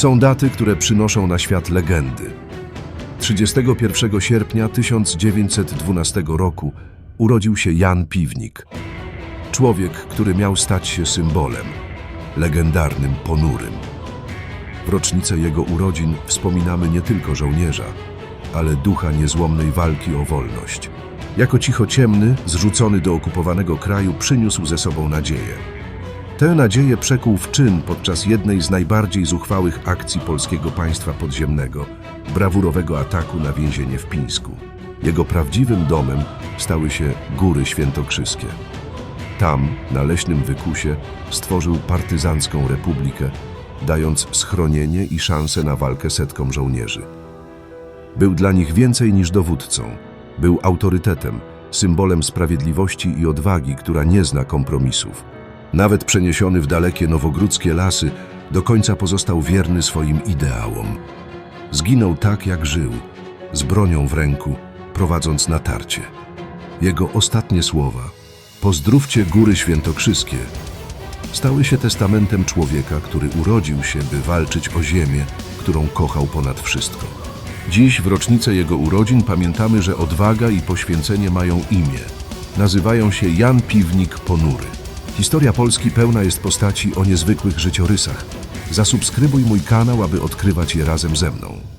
Są daty, które przynoszą na świat legendy. 31 sierpnia 1912 roku urodził się Jan Piwnik. Człowiek, który miał stać się symbolem, legendarnym ponurym. W rocznicę jego urodzin wspominamy nie tylko żołnierza, ale ducha niezłomnej walki o wolność. Jako cichociemny, zrzucony do okupowanego kraju, przyniósł ze sobą nadzieję. Tę nadzieję przekuł w czyn podczas jednej z najbardziej zuchwałych akcji polskiego państwa podziemnego, brawurowego ataku na więzienie w Pińsku. Jego prawdziwym domem stały się Góry Świętokrzyskie. Tam, na leśnym wykusie, stworzył partyzancką republikę, dając schronienie i szansę na walkę setkom żołnierzy. Był dla nich więcej niż dowódcą. Był autorytetem, symbolem sprawiedliwości i odwagi, która nie zna kompromisów. Nawet przeniesiony w dalekie nowogródzkie lasy, do końca pozostał wierny swoim ideałom. Zginął tak, jak żył, z bronią w ręku, prowadząc natarcie. Jego ostatnie słowa Pozdrówcie Góry Świętokrzyskie stały się testamentem człowieka, który urodził się, by walczyć o ziemię, którą kochał ponad wszystko. Dziś, w rocznicę jego urodzin, pamiętamy, że odwaga i poświęcenie mają imię. Nazywają się Jan Piwnik Ponury. Historia Polski pełna jest postaci o niezwykłych życiorysach. Zasubskrybuj mój kanał, aby odkrywać je razem ze mną.